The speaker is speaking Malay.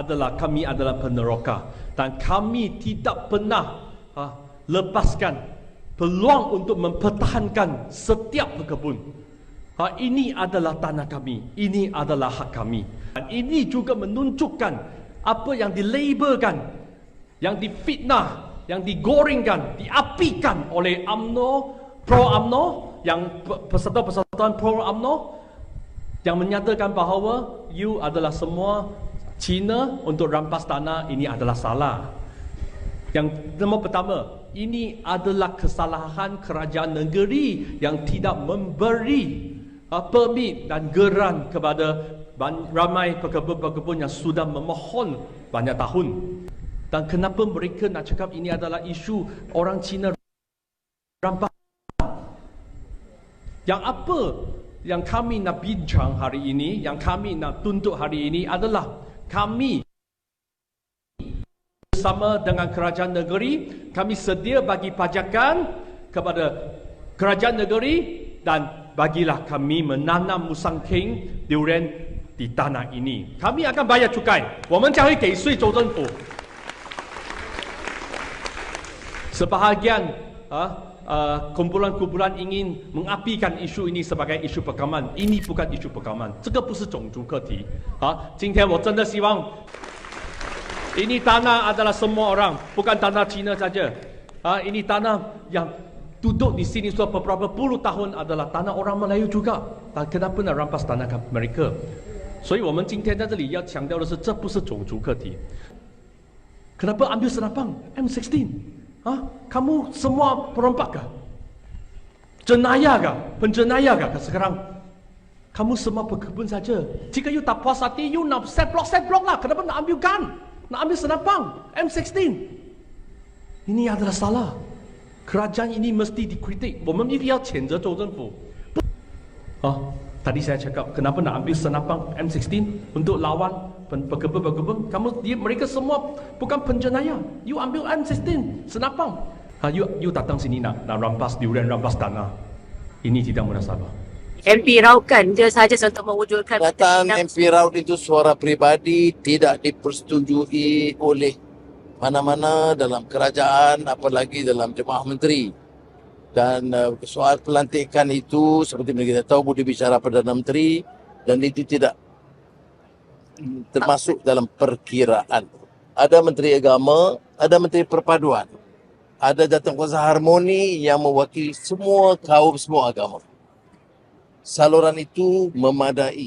adalah kami adalah peneroka dan kami tidak pernah ha, lepaskan peluang untuk mempertahankan setiap pekebun. Ha, ini adalah tanah kami, ini adalah hak kami. Dan ini juga menunjukkan apa yang dilabelkan, yang difitnah, yang digorengkan, diapikan oleh AMNO, pro AMNO, yang peserta-peserta pro AMNO yang menyatakan bahawa you adalah semua Cina untuk rampas tanah ini adalah salah. Yang nombor pertama, ini adalah kesalahan kerajaan negeri yang tidak memberi uh, permit dan geran kepada ramai pekebun-pekebun yang sudah memohon banyak tahun. Dan kenapa mereka nak cakap ini adalah isu orang Cina rampas? Yang apa yang kami nak bincang hari ini, yang kami nak tuntut hari ini adalah kami bersama dengan kerajaan negeri kami sedia bagi pajakan kepada kerajaan negeri dan bagilah kami menanam musang king durian di tanah ini kami akan bayar cukai 我们将会给税州政府 sebahagian ah, Uh, kumpulan-kumpulan ingin mengapikan isu ini sebagai isu pekaman. Ini bukan isu pekaman. 这个不是种族课题。好，今天我真的希望 ini tanah adalah semua orang, bukan tanah Cina saja. Ha, ini tanah yang duduk di sini sudah beberapa puluh tahun adalah tanah orang Melayu juga. Dan kenapa nak rampas tanah mereka? 所以我们今天在这里要强调的是，这不是种族课题。Kenapa ambil senapang M16? Ha? Kamu semua perompak kah? Jenayah kah? Penjenayah kah sekarang? Kamu semua pekebun saja. Jika you tak puas hati, you nak set block, set block lah. Kenapa nak ambil gun? Nak ambil senapang? M16? Ini adalah salah. Kerajaan ini mesti dikritik. 我们一定要谴责州政府。哦 ，Tadi saya cakap kenapa nak ambil senapang M16 untuk lawan pekebun-pekebun. Kamu dia mereka semua bukan penjenayah. You ambil M16 senapang. Ha, you you datang sini nak nak rampas durian rampas tanah. Ini tidak munasabah. MP Raut kan dia saja untuk mewujudkan Datang MP Raut itu suara peribadi tidak dipersetujui oleh mana-mana dalam kerajaan apalagi dalam jemaah menteri dan uh, soal pelantikan itu seperti mana kita tahu boleh bicara Perdana Menteri dan itu tidak termasuk dalam perkiraan. Ada Menteri Agama, ada Menteri Perpaduan. Ada Jatuh Kuasa Harmoni yang mewakili semua kaum semua agama. Saluran itu memadai.